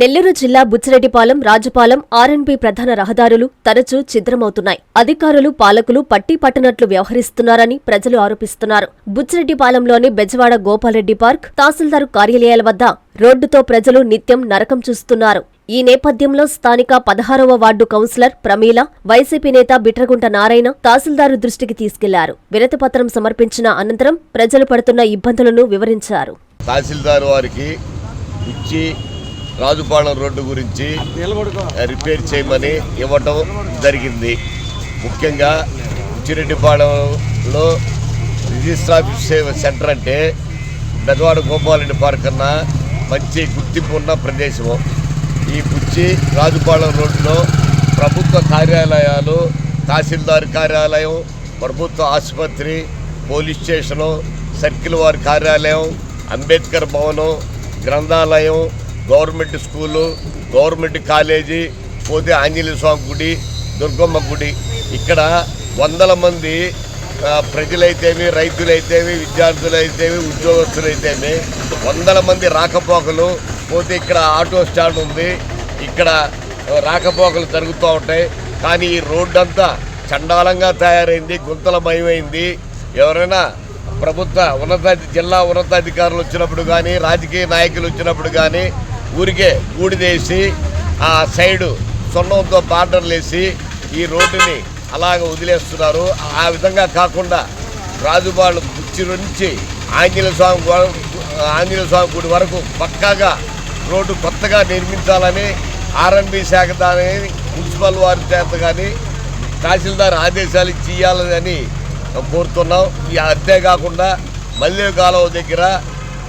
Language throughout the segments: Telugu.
నెల్లూరు జిల్లా బుచ్చిరెడ్డిపాలెం రాజుపాలెం ఆర్ఎన్బి ప్రధాన రహదారులు తరచూ ఛిద్రమవుతున్నాయి. అధికారులు పాలకులు పట్టి పట్టనట్లు వ్యవహరిస్తున్నారని ప్రజలు ఆరోపిస్తున్నారు. బుచ్చిరెడ్డిపాలెంలోని బెజవాడ గోపాలరెడ్డి పార్క్ తహసీల్దారు కార్యాలయాల వద్ద రోడ్డుతో ప్రజలు నిత్యం నరకం చూస్తున్నారు. ఈ నేపథ్యంలో స్థానిక పదహారవ వార్డు కౌన్సిలర్ ప్రమీల వైసీపీ నేత బిట్రగుంట నారాయణ తహసీల్దారు దృష్టికి తీసుకెళ్ళారు. వినతిపత్రం సమర్పించిన అనంతరం ప్రజలు పడుతున్న ఇబ్బందులను వివరించారు. తహసీల్దార్ వారికి ఇచ్చి రాజుపాలెం రోడ్డు గురించి రిపేర్ చేయమని ఇవ్వటం జరిగింది. ముఖ్యంగా ఉచ్చిరెడ్డిపాలెంలో రిజిస్టర్ ఆఫీస్ సెంటర్ అంటే బెదవాడ గోపాలరెడ్డి పార్క్ అన్న మంచి గుర్తింపు ఉన్న ప్రదేశము. ఈ బుచ్చి రాజుపాలెం రోడ్డులో ప్రభుత్వ కార్యాలయాలు తహసీల్దార్ కార్యాలయం ప్రభుత్వ ఆసుపత్రి పోలీస్ స్టేషను సర్కిల్ వారి కార్యాలయం అంబేద్కర్ భవనం గ్రంథాలయం గవర్నమెంట్ స్కూలు గవర్నమెంట్ కాలేజీ పోతే ఆంజనేయ స్వామి గుడి దుర్గమ్మ గుడి. ఇక్కడ వందల మంది ప్రజలైతేమి రైతులైతేమి విద్యార్థులైతేమి ఉద్యోగస్తులైతేమి వందల మంది రాకపోకలు పోతే ఇక్కడ ఆటో స్టాండ్ ఉంది. ఇక్కడ రాకపోకలు జరుగుతూ ఉంటాయి. కానీ ఈ రోడ్డు అంతా చండాలంగా తయారైంది గుంతలమయమైంది. ఎవరైనా ప్రభుత్వ ఉన్నత జిల్లా ఉన్నతాధికారులు వచ్చినప్పుడు కానీ రాజకీయ నాయకులు వచ్చినప్పుడు కానీ ఊరికే బూడిదేసి ఆ సైడు సున్నంతో బార్డర్లు వేసి ఈ రోడ్డుని అలాగ వదిలేస్తున్నారు. ఆ విధంగా కాకుండా రాజుబాళ్ళు కుర్చి నుంచి ఆంజనేయ స్వామి ఆంజనేయ స్వామి గుడి వరకు పక్కాగా రోడ్డు కొత్తగా నిర్మించాలని ఆర్ఎన్బి శాఖ దాని మున్సిపల్ వారి చేత కానీ తహసీల్దార్ ఆదేశాలు ఇచ్చి ఇవ్వాలని కోరుతున్నాం. ఈ అంతేకాకుండా మల్లె కాలువ దగ్గర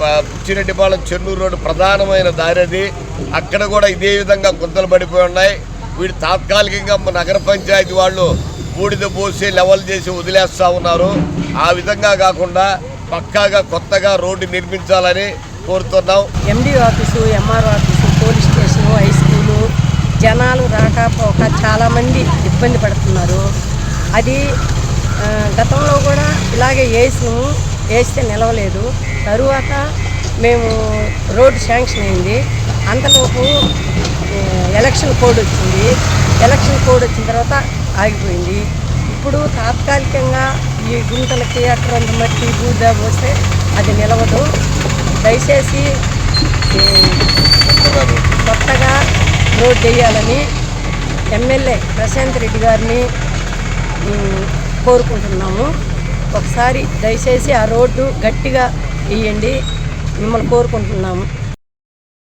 ప- పుచ్చిరెడ్డిపాలెం చెన్నూరు రోడ్డు ప్రధానమైన దారి అది అక్కడ కూడా ఇదే విధంగా గుంతలు పడిపోయి ఉన్నాయి. వీడు తాత్కాలికంగా నగర పంచాయతీ వాళ్ళు బూడిద పోసి లెవెల్ చేసి వదిలేస్తూ ఉన్నారు. ఆ విధంగా కాకుండా పక్కాగా కొత్తగా రోడ్డు నిర్మించాలని కోరుతున్నాం. MD office MR office police station high school జనాలు రాకపోక చాలామంది ఇబ్బంది పడుతున్నారు. అది గతంలో కూడా ఇలాగే వేసినాము వేస్తే నిలవలేదు. తరువాత మేము రోడ్డు శాంక్షన్ అయింది. అంతలోపు ఎలక్షన్ కోడ్ వచ్చింది. ఎలక్షన్ కోడ్ వచ్చిన తర్వాత ఆగిపోయింది. ఇప్పుడు తాత్కాలికంగా ఈ గుంతలకి అక్కడ మట్టి బూద పోస్తే అది నిలవదు. దయచేసి కొత్తగా రోడ్ వేయాలని ఎమ్మెల్యే ప్రశాంత్ రెడ్డి గారిని కోరుకుంటున్నాము. ఒకసారి దయచేసి ఆ రోడ్డు గట్టిగా ఇవ్వండి మిమ్మల్ని కోరుకుంటున్నాము.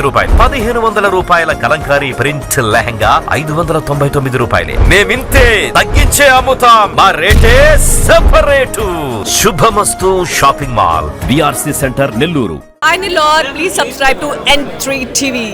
రూపాయలు. పదిహేను వందల రూపాయల కలంకారీ ప్రింట్ లెహంగా ఐదు వందల తొంభై తొమ్మిది రూపాయలే. మేమింతే తగ్గించే అమ్ముతాం. మా రేటే separate. Subhamasthu shopping mall. BRC center Nellore. Hi Nilor, please subscribe to N3 TV.